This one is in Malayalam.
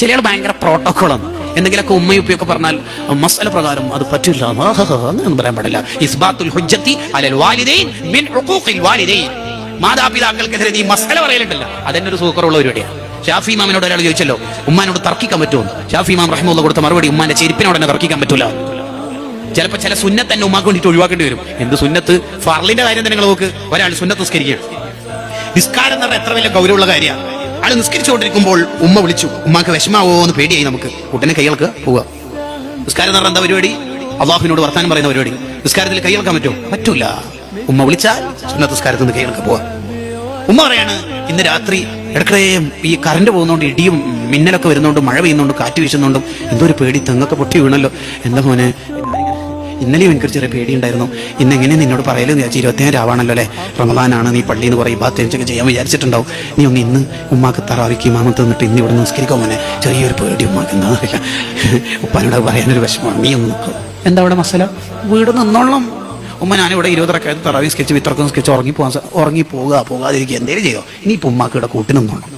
ചിലയാൾ ഭയങ്കര പ്രോട്ടോക്കോളാണ് എന്തെങ്കിലുമൊക്കെ ഉമ്മയും ഉപ്പയൊക്കെ പറഞ്ഞാൽ മസല പ്രകാരം അത് പറ്റില്ല. അങ്ങനെയൊന്നും പറയാൻ പാടില്ല. ഇസ്ബാത്തുൽ ഹുജ്ജത്തി അലൽ വാലിദൈൻ മിൻ ഉഖൂഖിൽ വാലിദൈൻ. മാതാപിതാക്കൾക്കെതിരെ നീ മസല പറയലുണ്ടല്ലോ. അതെന്നെ ഒരു സൂക്കറുള്ള പരിപാടിയാണ് ഷാഫി ഇമാമിനോട് ഒരാൾ ചോദിച്ചല്ലോ ഉമ്മാനോട് തർക്കിക്കാൻ പറ്റുമോ? ഷാഫി ഇമാം റഹ്മുള്ള കൊടുത്ത മറുപടി ഉമ്മാന്റെ ചെരുപ്പിനോട് തന്നെ തർക്കിക്കാൻ പറ്റൂല. ചിലപ്പോൾ ചില സുന്നത്ത് തന്നെ ഉമ്മാക്ക് വേണ്ടിയിട്ട് ഒഴിവാക്കേണ്ടി വരും. എന്ത് സുന്നത്ത്? ഫർലിന്റെ കാര്യം തന്നെ നിങ്ങൾ നോക്ക്. ഒരാൾ സുന്നത്ത് നിസ്കരിക്കുകയാണ്. നിസ്കാരം എന്ന് പറഞ്ഞാൽ എത്ര വലിയ ഗൗരവമുള്ള കാര്യമാണ്. ആൾ നിസ്കരിച്ചുകൊണ്ടിരിക്കുമ്പോൾ ഉമ്മ വിളിച്ചു ഉമ്മാക്ക് വിഷമാവോ? എന്ന് പേടിയായി നമുക്ക്. കുട്ടനെ കൈകൾക്ക് പോവുക. നിസ്കാരം എന്ന് പറഞ്ഞാൽ എന്താ പരിപാടി? അള്ളാഹുവിനോട് വർത്താനം പറയുന്ന പരിപാടി. നിസ്കാരത്തിൽ കൈകൾക്കാൻ പറ്റുമോ? പറ്റൂല. ഉമ്മ വിളിച്ചാൽ നിസ്കാരത്തിൽ നിന്ന് കൈകൾക്ക് പോവാ ഉമ്മ പറയാണ് ഇന്ന് രാത്രി ഇടക്കിടയും ഈ കറണ്ട് പോകുന്നോണ്ട് ഇടിയും മിന്നലൊക്കെ വരുന്നോണ്ട് മഴ പെയ്യുന്നോണ്ട് കാറ്റ് വീശുന്നോണ്ടും എന്തോ ഒരു പേടി തെങ്ങൊക്കെ പൊട്ടി വീണല്ലോ. എന്താ മോനെ? ഇന്നലെയും എനിക്കൊരു ചെറിയ പേടിയുണ്ടായിരുന്നു. ഇന്ന് എങ്ങനെ നിന്നോട് പറയലെന്ന് വിചാരിച്ചു ഇരുപത്തിയേഴ് രാവാണല്ലോ അല്ലേ? റമദാനാണ് നീ പള്ളിയിൽ നിന്ന് പറയും ബാത്തേച്ചൊക്കെ ചെയ്യാൻ വിചാരിച്ചിട്ടുണ്ടാവും. നീ ഒന്ന് ഇന്ന് ഉമ്മാക്ക് തറാവിക്ക് ഇമാമത്ത് നിന്നിട്ട് ഇന്ന് ഇവിടെ നിസ്കരിക്കാൻ മോനെ? ചെറിയൊരു പേടി ഉമ്മാക്ക് എന്താണെന്നില്ല ഉപ്പാനോട് പറയാനൊരു വിഷമമാണ്. നീ ഒന്ന് എന്താ അവിടെ മസല? വീട് നിന്നോളം ഉമ്മ ഞാനിവിടെ ഇരുപതരക്കായത് തറാവി സ്കെച്ച് വിത്രക്കും സ്കെച്ച് ഉറങ്ങി പോകാൻ ഉറങ്ങി പോകുക പോകാതിരിക്കുക. എന്തേലും ചെയ്യോ? ഇനിയിപ്പോൾ ഉമ്മാക്ക് ഇവിടെ കൂട്ടി നിന്നോണം